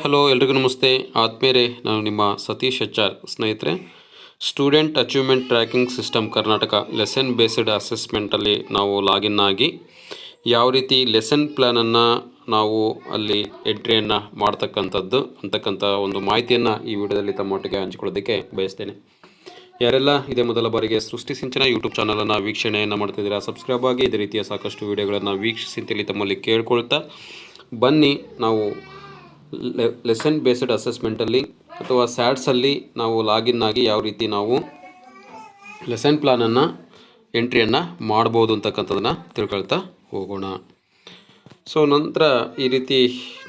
Hello, ಎಲ್ರಿಗೂ ನಮಸ್ತೆ. ಆತ್ಮೇರೆ ನಾನು ನಿಮ್ಮ ಸತೀಶ್ ಎಚ್ ಸ್ನೇಹಿತರೆ. Student achievement tracking system Karnataka lesson based ಅಸೆಸ್ಮೆಂಟಲ್ಲಿ ನಾವು ಲಾಗಿನ್ ಆಗಿ ಯಾವ ರೀತಿ ಲೆಸನ್ ಪ್ಲ್ಯಾನನ್ನು ನಾವು ಅಲ್ಲಿ ಎಂಟ್ರಿಯನ್ನು ಮಾಡ್ತಕ್ಕಂಥದ್ದು ಅಂತಕ್ಕಂಥ ಒಂದು ಮಾಹಿತಿಯನ್ನು ಈ ವಿಡಿಯೋದಲ್ಲಿ ತಮ್ಮೊಟ್ಟಿಗೆ ಹಂಚಿಕೊಳ್ಳೋದಕ್ಕೆ ಬಯಸ್ತೇನೆ. ಯಾರೆಲ್ಲ ಇದೇ ಮೊದಲ ಬಾರಿಗೆ ಸೃಷ್ಟಿ ಸಿಂಚನ ಯೂಟ್ಯೂಬ್ ಚಾನಲನ್ನು ವೀಕ್ಷಣೆಯನ್ನು ಮಾಡ್ತಿದ್ದೀರಾ, ಸಬ್ಸ್ಕ್ರೈಬ್ ಆಗಿ ಇದೇ ರೀತಿಯ ಸಾಕಷ್ಟು ವಿಡಿಯೋಗಳನ್ನು ವೀಕ್ಷಿಸಿ ತಮ್ಮಲ್ಲಿ ಕೇಳ್ಕೊಳ್ತಾ ಬನ್ನಿ. ನಾವು ಲೆಸನ್ ಬೇಸ್ಡ್ ಅಸೆಸ್ಮೆಂಟಲ್ಲಿ ಅಥವಾ ಸ್ಯಾಟ್ಸಲ್ಲಿ ನಾವು ಲಾಗಿನ್ ಆಗಿ ಯಾವ ರೀತಿ ನಾವು ಲೆಸನ್ ಪ್ಲಾನನ್ನು ಎಂಟ್ರಿಯನ್ನು ಮಾಡ್ಬೋದು ಅಂತಕ್ಕಂಥದ್ದನ್ನು ತಿಳ್ಕೊಳ್ತಾ ಹೋಗೋಣ. ಸೊ ನಂತರ ಈ ರೀತಿ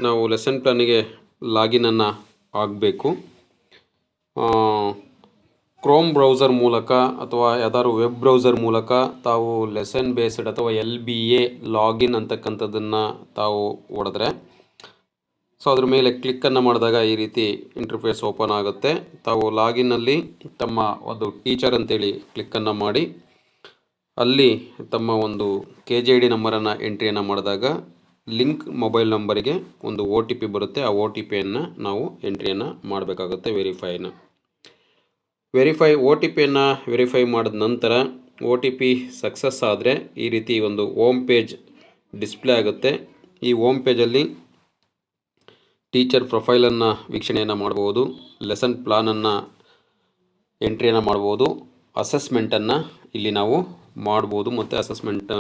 ನಾವು ಲೆಸನ್ ಪ್ಲಾನಿಗೆ ಲಾಗಿನನ್ನು ಆಗಬೇಕು. ಕ್ರೋಮ್ ಬ್ರೌಸರ್ ಮೂಲಕ ಅಥವಾ ಯಾವ್ದಾದ್ರು ವೆಬ್ ಬ್ರೌಸರ್ ಮೂಲಕ ತಾವು ಲೆಸನ್ ಬೇಸ್ಡ್ ಅಥವಾ ಎಲ್ ಬಿ ಎ ಲಾಗಿನ್ ಅಂತಕ್ಕಂಥದ್ದನ್ನು ತಾವು ಹೊಡೆದ್ರೆ ಸೊ ಅದ್ರ ಮೇಲೆ ಕ್ಲಿಕ್ಕನ್ನು ಮಾಡಿದಾಗ ಈ ರೀತಿ ಇಂಟರ್ಫೇಸ್ ಓಪನ್ ಆಗುತ್ತೆ. ತಾವು ಲಾಗಿನ್ನಲ್ಲಿ ತಮ್ಮ ಒಂದು ಟೀಚರ್ ಅಂತೇಳಿ ಕ್ಲಿಕ್ಕನ್ನು ಮಾಡಿ, ಅಲ್ಲಿ ತಮ್ಮ ಒಂದು ಕೆ ಜೆ ಡಿ ನಂಬರನ್ನು ಎಂಟ್ರಿಯನ್ನು ಮಾಡಿದಾಗ ಲಿಂಕ್ ಮೊಬೈಲ್ ನಂಬರಿಗೆ ಒಂದು ಓ ಟಿ ಪಿ ಬರುತ್ತೆ. ಆ ಒ ಟಿ ಪಿಯನ್ನು ನಾವು ಎಂಟ್ರಿಯನ್ನು ಮಾಡಬೇಕಾಗುತ್ತೆ ವೆರಿಫೈನ. ವೆರಿಫೈ, ಓ ಟಿ ಪಿಯನ್ನು ವೆರಿಫೈ ಮಾಡಿದ ನಂತರ ಓ ಟಿ ಪಿ ಸಕ್ಸಸ್ ಆದರೆ ಈ ರೀತಿ ಒಂದು ಓಮ್ ಪೇಜ್ ಡಿಸ್ಪ್ಲೇ ಆಗುತ್ತೆ. ಈ ಓಮ್ ಪೇಜಲ್ಲಿ ಟೀಚರ್ ಪ್ರೊಫೈಲನ್ನು ವೀಕ್ಷಣೆಯನ್ನು ಮಾಡ್ಬೋದು, ಲೆಸನ್ ಪ್ಲಾನನ್ನು ಎಂಟ್ರಿಯನ್ನು ಮಾಡ್ಬೋದು, ಅಸೆಸ್ಮೆಂಟನ್ನು ಇಲ್ಲಿ ನಾವು ಮಾಡ್ಬೋದು ಮತ್ತು ಅಸೆಸ್ಮೆಂಟ್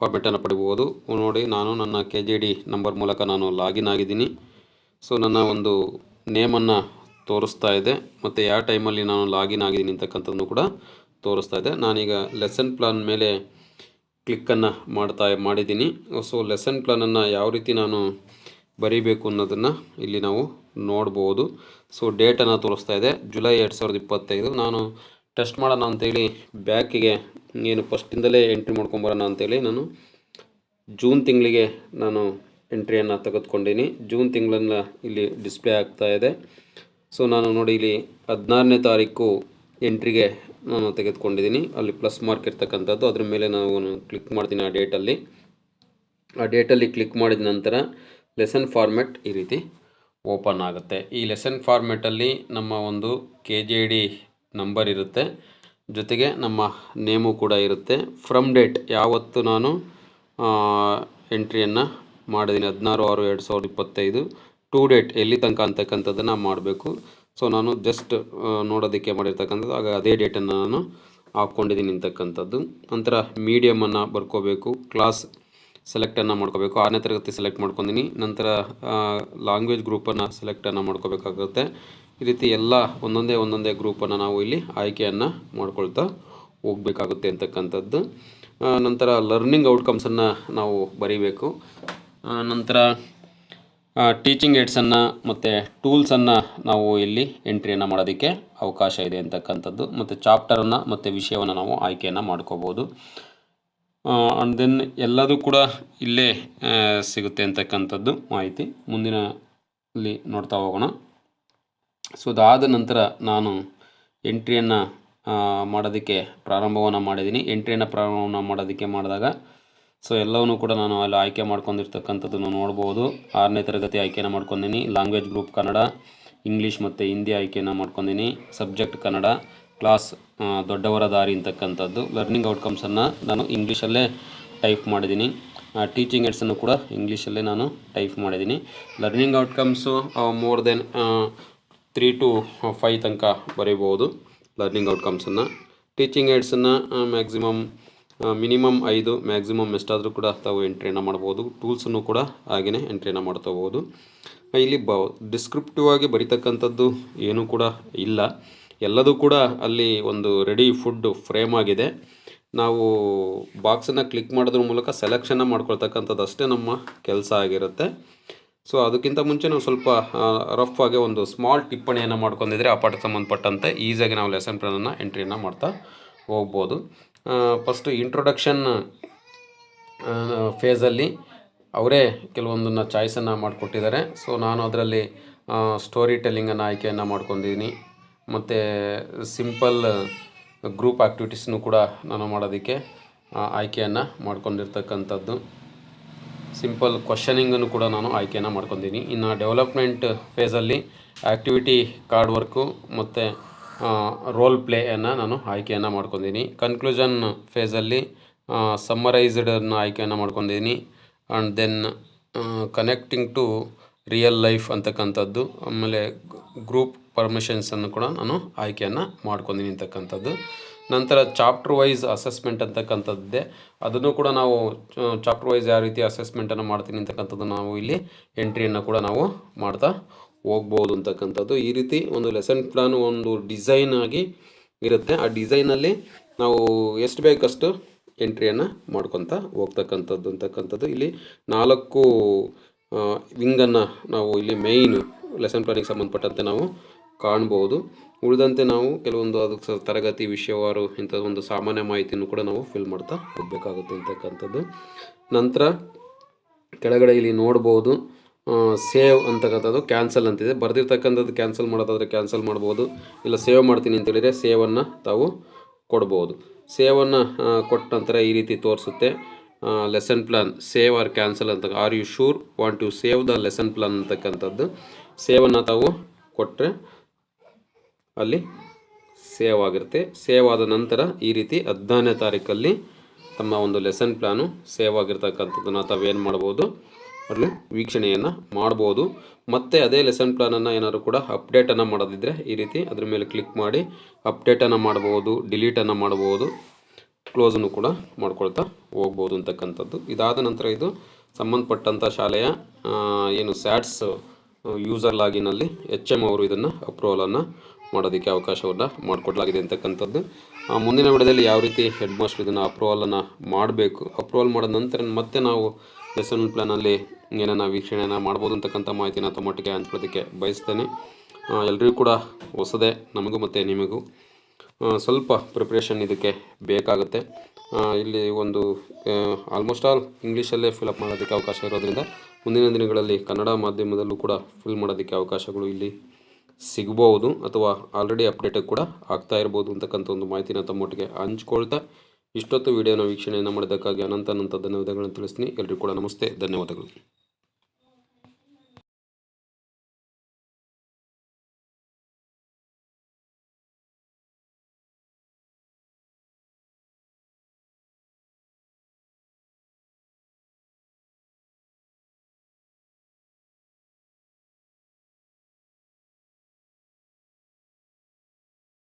ಫಾರ್ಮೆಟನ್ನು ಪಡಿಬೋದು. ನೋಡಿ, ನಾನು ನನ್ನ ಕೆ ಜೆ ಡಿ ನಂಬರ್ ಮೂಲಕ ನಾನು ಲಾಗಿನ್ ಆಗಿದ್ದೀನಿ. ಸೊ, ನನ್ನ ಒಂದು ನೇಮನ್ನು ತೋರಿಸ್ತಾ ಇದೆ ಮತ್ತು ಯಾವ ಟೈಮಲ್ಲಿ ನಾನು ಲಾಗಿನ್ ಆಗಿದ್ದೀನಿ ಅಂತಕ್ಕಂಥದ್ದು ಕೂಡ ತೋರಿಸ್ತಾ ಇದೆ. ನಾನೀಗ ಲೆಸನ್ ಪ್ಲಾನ್ ಮೇಲೆ ಕ್ಲಿಕ್ಕನ್ನು ಮಾಡ್ತಾ ಮಾಡಿದ್ದೀನಿ. ಸೊ, ಲೆಸನ್ ಪ್ಲಾನನ್ನು ಯಾವ ರೀತಿ ನಾನು ಬರೀಬೇಕು ಅನ್ನೋದನ್ನು ಇಲ್ಲಿ ನಾವು ನೋಡ್ಬೋದು. ಸೊ ಡೇಟನ್ನು ತೋರಿಸ್ತಾ ಇದೆ. ಜುಲೈ ಎರಡು ಸಾವಿರದ ಇಪ್ಪತ್ತೈದು. ನಾನು ಟೆಸ್ಟ್ ಮಾಡೋಣ ಅಂತೇಳಿ ಬ್ಯಾಕಿಗೆ ಏನು ಫಸ್ಟಿಂದಲೇ ಎಂಟ್ರಿ ಮಾಡ್ಕೊಂಬರೋಣ ಅಂತೇಳಿ ನಾನು ಜೂನ್ ತಿಂಗಳಿಗೆ ನಾನು ಎಂಟ್ರಿಯನ್ನು ತೆಗೆದುಕೊಂಡೀನಿ. ಜೂನ್ ತಿಂಗಳನ್ನ ಇಲ್ಲಿ ಡಿಸ್ಪ್ಲೇ ಆಗ್ತಾ ಇದೆ. ಸೊ ನಾನು ನೋಡಿ ಇಲ್ಲಿ ಹದಿನಾರನೇ ತಾರೀಕು ಎಂಟ್ರಿಗೆ ನಾನು ತೆಗೆದುಕೊಂಡಿದ್ದೀನಿ ಅಲ್ಲಿ ಪ್ಲಸ್ ಮಾರ್ಕ್ ಇರ್ತಕ್ಕಂಥದ್ದು. ಅದ್ರ ಮೇಲೆ ನಾನು ಕ್ಲಿಕ್ ಮಾಡ್ತೀನಿ ಆ ಡೇಟಲ್ಲಿ ಆ ಡೇಟಲ್ಲಿ ಕ್ಲಿಕ್ ಮಾಡಿದ ನಂತರ ಲೆಸನ್ ಫಾರ್ಮೆಟ್ ಈ ರೀತಿ ಓಪನ್ ಆಗುತ್ತೆ. ಈ ಲೆಸನ್ ಫಾರ್ಮೆಟಲ್ಲಿ ನಮ್ಮ ಒಂದು ಕೆ ಜೆ ಡಿ ನಂಬರ್ ಇರುತ್ತೆ. ಜೊತೆಗೆ ನಮ್ಮ ನೇಮು ಕೂಡ ಇರುತ್ತೆ. ಫ್ರಮ್ ಡೇಟ್ ಯಾವತ್ತು ನಾನು ಎಂಟ್ರಿಯನ್ನು ಮಾಡಿದ್ದೀನಿ. ಹದಿನಾರು, ಆರು, ಎರಡು ಸಾವಿರದ ಇಪ್ಪತ್ತೈದು. ಟು ಡೇಟ್ ಎಲ್ಲಿ ತನಕ ಅಂತಕ್ಕಂಥದ್ದನ್ನು ಮಾಡಬೇಕು. ಸೊ ನಾನು ಜಸ್ಟ್ ನೋಡೋದಕ್ಕೆ ಮಾಡಿರ್ತಕ್ಕಂಥದ್ದು. ಆಗ ಅದೇ ಡೇಟನ್ನು ನಾನು ಹಾಕ್ಕೊಂಡಿದ್ದೀನಿ ಅಂತಕ್ಕಂಥದ್ದು. ನಂತರ ಮೀಡಿಯಮನ್ನು ಬರ್ಕೋಬೇಕು. ಕ್ಲಾಸ್ ಸೆಲೆಕ್ಟನ್ನು ಮಾಡ್ಕೋಬೇಕು. ಆರನೇ ತರಗತಿ ಸೆಲೆಕ್ಟ್ ಮಾಡ್ಕೊಂಡಿನಿ. ನಂತರ ಲ್ಯಾಂಗ್ವೇಜ್ ಗ್ರೂಪನ್ನು ಸೆಲೆಕ್ಟನ್ನು ಮಾಡ್ಕೋಬೇಕಾಗುತ್ತೆ. ಈ ರೀತಿ ಎಲ್ಲ ಒಂದೊಂದೇ ಒಂದೊಂದೇ ಗ್ರೂಪನ್ನು ನಾವು ಇಲ್ಲಿ ಆಯ್ಕೆಯನ್ನು ಮಾಡ್ಕೊಳ್ತಾ ಹೋಗಬೇಕಾಗುತ್ತೆ ಅಂತಕ್ಕಂಥದ್ದು. ನಂತರ ಲರ್ನಿಂಗ್ ಔಟ್ಕಮ್ಸನ್ನು ನಾವು ಬರೀಬೇಕು. ನಂತರ ಟೀಚಿಂಗ್ ಏಡ್ಸನ್ನು ಮತ್ತು ಟೂಲ್ಸನ್ನು ನಾವು ಇಲ್ಲಿ ಎಂಟ್ರಿಯನ್ನು ಮಾಡೋದಕ್ಕೆ ಅವಕಾಶ ಇದೆ ಅಂತಕ್ಕಂಥದ್ದು. ಮತ್ತು ಚಾಪ್ಟರನ್ನು ಮತ್ತು ವಿಷಯವನ್ನು ನಾವು ಆಯ್ಕೆಯನ್ನು ಮಾಡ್ಕೋಬೋದು. ಆ್ಯಂಡ್ ದೆನ್ ಎಲ್ಲದೂ ಕೂಡ ಇಲ್ಲೇ ಸಿಗುತ್ತೆ ಅಂತಕ್ಕಂಥದ್ದು ಮಾಹಿತಿ. ಮುಂದಿನ ಅಲ್ಲಿ ನೋಡ್ತಾ ಹೋಗೋಣ. ಸೊ ಅದಾದ ನಂತರ ನಾನು ಎಂಟ್ರಿಯನ್ನು ಮಾಡೋದಕ್ಕೆ ಪ್ರಾರಂಭವನ್ನು ಮಾಡಿದ್ದೀನಿ. ಎಂಟ್ರಿಯನ್ನು ಪ್ರಾರಂಭವನ್ನು ಮಾಡೋದಕ್ಕೆ ಮಾಡಿದಾಗ ಸೊ ಎಲ್ಲವನ್ನೂ ಕೂಡ ನಾನು ಅಲ್ಲಿ ಆಯ್ಕೆ ಮಾಡ್ಕೊಂಡಿರ್ತಕ್ಕಂಥದ್ದನ್ನು ನೋಡ್ಬೋದು. ಆರನೇ ತರಗತಿ ಆಯ್ಕೆಯನ್ನು ಮಾಡ್ಕೊಂಡಿನಿ ಲ್ಯಾಂಗ್ವೇಜ್ ಗ್ರೂಪ್ ಕನ್ನಡ ಇಂಗ್ಲೀಷ್ ಮತ್ತು ಹಿಂದಿ ಆಯ್ಕೆಯನ್ನು ಮಾಡ್ಕೊಂಡಿನಿ ಸಬ್ಜೆಕ್ಟ್ ಕನ್ನಡ ಕ್ಲಾಸ್ ದೊಡ್ಡವರ ದಾರಿ ಅಂತಕ್ಕಂಥದ್ದು. ಲರ್ನಿಂಗ್ ಔಟ್ಕಮ್ಸನ್ನು ನಾನು ಇಂಗ್ಲೀಷಲ್ಲೇ ಟೈಪ್ ಮಾಡಿದ್ದೀನಿ. ಟೀಚಿಂಗ್ ಏಡ್ಸನ್ನು ಕೂಡ ಇಂಗ್ಲೀಷಲ್ಲೇ ನಾನು ಟೈಪ್ ಮಾಡಿದ್ದೀನಿ. Learning outcomes more than three to five ತನಕ ಬರೀಬೋದು. ಲರ್ನಿಂಗ್ ಔಟ್ಕಮ್ಸನ್ನು ಟೀಚಿಂಗ್ ಏಡ್ಸನ್ನು ಮ್ಯಾಕ್ಸಿಮಮ್ ಮಿನಿಮಮ್ ಐದು ಮ್ಯಾಕ್ಸಿಮಮ್ ಎಷ್ಟಾದರೂ ಕೂಡ ತಾವು ಎಂಟ್ರಿಯನ್ನು ಮಾಡ್ಬೋದು. ಟೂಲ್ಸನ್ನು ಕೂಡ ಹಾಗೆಯೇ ಎಂಟ್ರಿಯನ್ನು ಮಾಡ್ಕೋಬೋದು ಇಲ್ಲಿ ಬ ಡಿಸ್ಕ್ರಿಪ್ಟಿವ್ ಆಗಿ ಬರೀತಕ್ಕಂಥದ್ದು ಏನೂ ಕೂಡ ಇಲ್ಲ. ಎಲ್ಲದೂ ಕೂಡ ಅಲ್ಲಿ ಒಂದು ರೆಡಿ ಫುಡ್ ಫ್ರೇಮ್ ಆಗಿದೆ. ನಾವು ಬಾಕ್ಸನ್ನು ಕ್ಲಿಕ್ ಮಾಡೋದ್ರ ಮೂಲಕ ಸೆಲೆಕ್ಷನ್ನ ಮಾಡ್ಕೊಳ್ತಕ್ಕಂಥದ್ದು ಅಷ್ಟೇ ನಮ್ಮ ಕೆಲಸ ಆಗಿರುತ್ತೆ. ಸೊ ಅದಕ್ಕಿಂತ ಮುಂಚೆ ನಾವು ಸ್ವಲ್ಪ ರಫ್ ಆಗಿ ಒಂದು ಸ್ಮಾಲ್ ಟಿಪ್ಪಣಿಯನ್ನು ಮಾಡ್ಕೊಂಡಿದ್ರೆ ಆ ಪಾಠಕ್ಕೆ ಸಂಬಂಧಪಟ್ಟಂತೆ ಈಸಿಯಾಗಿ ನಾವು ಲೆಸನ್ ಪ್ಲಾನನ್ನು ಎಂಟ್ರಿಯನ್ನು ಮಾಡ್ತಾ ಹೋಗ್ಬೋದು. ಫಸ್ಟು ಇಂಟ್ರೊಡಕ್ಷನ್ ಫೇಸಲ್ಲಿ ಅವರೇ ಕೆಲವೊಂದನ್ನು ಚಾಯ್ಸನ್ನು ಮಾಡಿಕೊಟ್ಟಿದ್ದಾರೆ. ಸೊ ನಾನು ಅದರಲ್ಲಿ ಸ್ಟೋರಿ ಟೆಲ್ಲಿಂಗನ್ನು ಆಯ್ಕೆಯನ್ನು ಮಾಡ್ಕೊಂಡಿದ್ದೀನಿ ಮತ್ತು ಸಿಂಪಲ್ ಗ್ರೂಪ್ ಆ್ಯಕ್ಟಿವಿಟೀಸ್ನು ಕೂಡ ನಾನು ಮಾಡೋದಕ್ಕೆ ಆಯ್ಕೆಯನ್ನು ಮಾಡ್ಕೊಂಡಿರ್ತಕ್ಕಂಥದ್ದು. ಸಿಂಪಲ್ ಕ್ವಶನಿಂಗನ್ನು ಕೂಡ ನಾನು ಆಯ್ಕೆಯನ್ನು ಮಾಡ್ಕೊತೀನಿ ಇನ್ನು ಡೆವಲಪ್ಮೆಂಟ್ ಫೇಸಲ್ಲಿ ಆ್ಯಕ್ಟಿವಿಟಿ ಕಾರ್ಡ್ ವರ್ಕು ಮತ್ತು ರೋಲ್ ಪ್ಲೇಯನ್ನು ನಾನು ಆಯ್ಕೆಯನ್ನು ಮಾಡ್ಕೊಂಡಿದ್ದೀನಿ. ಕನ್ಕ್ಲೂಷನ್ ಫೇಸಲ್ಲಿ ಸಮ್ಮರೈಸ್ಡನ್ನು ಆಯ್ಕೆಯನ್ನು ಮಾಡ್ಕೊಂಡಿದ್ದೀನಿ. And then connecting to real life ಅಂತಕ್ಕಂಥದ್ದು. ಆಮೇಲೆ ಗ್ರೂಪ್ ಪರ್ಮಿಷನ್ಸನ್ನು ಕೂಡ ನಾನು ಆಯ್ಕೆಯನ್ನು ಮಾಡ್ಕೊಂಡಿನಿ ಅಂತಕ್ಕಂಥದ್ದು. ನಂತರ ಚಾಪ್ಟರ್ ವೈಸ್ ಅಸೆಸ್ಮೆಂಟ್ ಅಂತಕ್ಕಂಥದ್ದೇ. ಅದನ್ನು ಕೂಡ ನಾವು ಚಾಪ್ಟರ್ ವೈಸ್ ಯಾವ ರೀತಿ ಅಸೆಸ್ಮೆಂಟನ್ನು ಮಾಡ್ತೀನಿ ಅಂತಕ್ಕಂಥದ್ದು ನಾವು ಇಲ್ಲಿ ಎಂಟ್ರಿಯನ್ನು ಕೂಡ ನಾವು ಮಾಡ್ತಾ ಹೋಗ್ಬೋದು ಅಂತಕ್ಕಂಥದ್ದು. ಈ ರೀತಿ ಒಂದು ಲೆಸನ್ ಪ್ಲಾನ್ ಒಂದು ಡಿಸೈನ್ ಆಗಿ ಇರುತ್ತೆ. ಆ ಡಿಸೈನಲ್ಲಿ ನಾವು ಎಷ್ಟು ಬೇಕಷ್ಟು ಎಂಟ್ರಿಯನ್ನು ಮಾಡ್ಕೊತ ಹೋಗ್ತಕ್ಕಂಥದ್ದು ಅಂತಕ್ಕಂಥದ್ದು. ಇಲ್ಲಿ ನಾಲ್ಕು ವಿಂಗನ್ನು ನಾವು ಇಲ್ಲಿ ಮೇಯ್ನು ಲೆಸನ್ ಪ್ಲಾನಿಗೆ ಸಂಬಂಧಪಟ್ಟಂತೆ ನಾವು ಕಾಣ್ಬೋದು. ಉಳಿದಂತೆ ನಾವು ಕೆಲವೊಂದು ಅದಕ್ಕೆ ತರಗತಿ ವಿಷಯವಾರು ಇಂಥ ಒಂದು ಸಾಮಾನ್ಯ ಮಾಹಿತಿಯನ್ನು ಕೂಡ ನಾವು ಫಿಲ್ ಮಾಡ್ತಾ ಹೋಗಬೇಕಾಗುತ್ತೆ ಅಂತಕ್ಕಂಥದ್ದು. ನಂತರ ಕೆಳಗಡೆ ಇಲ್ಲಿ ನೋಡ್ಬೋದು ಸೇವ್ ಅಂತಕ್ಕಂಥದ್ದು ಕ್ಯಾನ್ಸಲ್ ಅಂತಿದೆ. ಬರೆದಿರ್ತಕ್ಕಂಥದ್ದು ಕ್ಯಾನ್ಸಲ್ ಮಾಡೋದಾದರೆ ಕ್ಯಾನ್ಸಲ್ ಮಾಡ್ಬೋದು. ಇಲ್ಲ ಸೇವ್ ಮಾಡ್ತೀನಿ ಅಂತ ಹೇಳಿದರೆ ಸೇವನ್ನು ತಾವು ಕೊಡ್ಬೋದು. ಸೇವನ್ನು ಕೊಟ್ಟ ನಂತರ ಈ ರೀತಿ ತೋರಿಸುತ್ತೆ. Lesson plan save or cancel ಅಂತ. Are you sure want to save the lesson plan ಅಂತಕ್ಕಂಥದ್ದು. ಸೇವನ್ನು ತಾವು ಕೊಟ್ಟರೆ ಅಲ್ಲಿ ಸೇವ್ ಆಗಿರುತ್ತೆ ಸೇವ್ ಆದ ನಂತರ ಈ ರೀತಿ ಹದಿನಾರನೇ ತಾರೀಕಲ್ಲಿ ತಮ್ಮ ಒಂದು ಲೆಸನ್ ಪ್ಲ್ಯಾನು ಸೇವ್ ಆಗಿರ್ತಕ್ಕಂಥದ್ದನ್ನು ತಾವೇನು ಮಾಡ್ಬೋದು? ಅಲ್ಲಿ ವೀಕ್ಷಣೆಯನ್ನು ಮಾಡ್ಬೋದು. ಮತ್ತೆ ಅದೇ ಲೆಸನ್ ಪ್ಲಾನನ್ನು ಏನಾದರೂ ಕೂಡ ಅಪ್ಡೇಟನ್ನು ಮಾಡೋದಿದ್ದರೆ ಈ ರೀತಿ ಅದ್ರ ಮೇಲೆ ಕ್ಲಿಕ್ ಮಾಡಿ ಅಪ್ಡೇಟನ್ನು ಮಾಡ್ಬೋದು ಡಿಲೀಟನ್ನು ಮಾಡ್ಬೋದು ಕ್ಲೋಸನ್ನು ಕೂಡ ಮಾಡ್ಕೊಳ್ತಾ ಹೋಗ್ಬೋದು ಅಂತಕ್ಕಂಥದ್ದು. ಇದಾದ ನಂತರ ಇದು ಸಂಬಂಧಪಟ್ಟಂಥ ಶಾಲೆಯ ಏನು ಸ್ಯಾಟ್ಸ್ ಯೂಸರ್ ಲಾಗಿನಲ್ಲಿ ಎಚ್ ಎಂ ಅವರು ಇದನ್ನು ಅಪ್ರೂವಲನ್ನು ಮಾಡೋದಕ್ಕೆ ಅವಕಾಶವನ್ನು ಮಾಡಿಕೊಡ್ಲಾಗಿದೆ ಅಂತಕ್ಕಂಥದ್ದು. ಮುಂದಿನ ವಿಡಿಯೋದಲ್ಲಿ ಯಾವ ರೀತಿ ಹೆಡ್ ಮಾಸ್ಟರ್ ಇದನ್ನು ಅಪ್ರೂವಲನ್ನು ಮಾಡಬೇಕು ಅಪ್ರೂವಲ್ ಮಾಡಿದ ನಂತರ ಮತ್ತೆ ನಾವು ಲೆಸನ್ ಪ್ಲ್ಯಾನಲ್ಲಿ ಏನನ್ನ ವೀಕ್ಷಣೆಯನ್ನು ಮಾಡ್ಬೋದು ಅಂತಕ್ಕಂಥ ಮಾಹಿತಿನ ತಮ್ಮೊಟ್ಟಿಗೆ ಹಂಚ್ಕೊಳ್ಳೋದಕ್ಕೆ ಬಯಸ್ತೇನೆ. ಎಲ್ಲರಿಗೂ ಕೂಡ ಹೊಸದೇ ನಮಗೂ ಮತ್ತು ನಿಮಗೂ ಸ್ವಲ್ಪ ಪ್ರಿಪ್ರೇಷನ್ ಇದಕ್ಕೆ ಬೇಕಾಗುತ್ತೆ. ಇಲ್ಲಿ ಒಂದು ಆಲ್ಮೋಸ್ಟ್ ಆಲ್ ಇಂಗ್ಲೀಷಲ್ಲೇ ಫಿಲಪ್ ಮಾಡೋದಕ್ಕೆ ಅವಕಾಶ ಇರೋದ್ರಿಂದ ಮುಂದಿನ ದಿನಗಳಲ್ಲಿ ಕನ್ನಡ ಮಾಧ್ಯಮದಲ್ಲೂ ಕೂಡ ಫಿಲ್ ಮಾಡೋದಕ್ಕೆ ಅವಕಾಶಗಳು ಇಲ್ಲಿ ಸಿಗ್ಬೋದು ಅಥವಾ ಆಲ್ರೆಡಿ ಅಪ್ಡೇಟ್ ಕೂಡ ಆಗ್ತಾ ಇರ್ಬೋದು ಅಂತಕ್ಕಂಥ ಒಂದು ಮಾಹಿತಿನ ತಮ್ಮೊಟ್ಟಿಗೆ ಹಂಚ್ಕೊಳ್ತಾ ಇಷ್ಟೊತ್ತು ವಿಡಿಯೋನ ವೀಕ್ಷಣೆಯನ್ನು ಮಾಡಿದ್ದಕ್ಕಾಗಿ ಅನಂತ ಅನಂತ ಧನ್ಯವಾದಗಳನ್ನು ತಿಳಿಸ್ತೀನಿ. ಎಲ್ಲರಿಗೂ ಕೂಡ ನಮಸ್ತೆ. ಧನ್ಯವಾದಗಳು.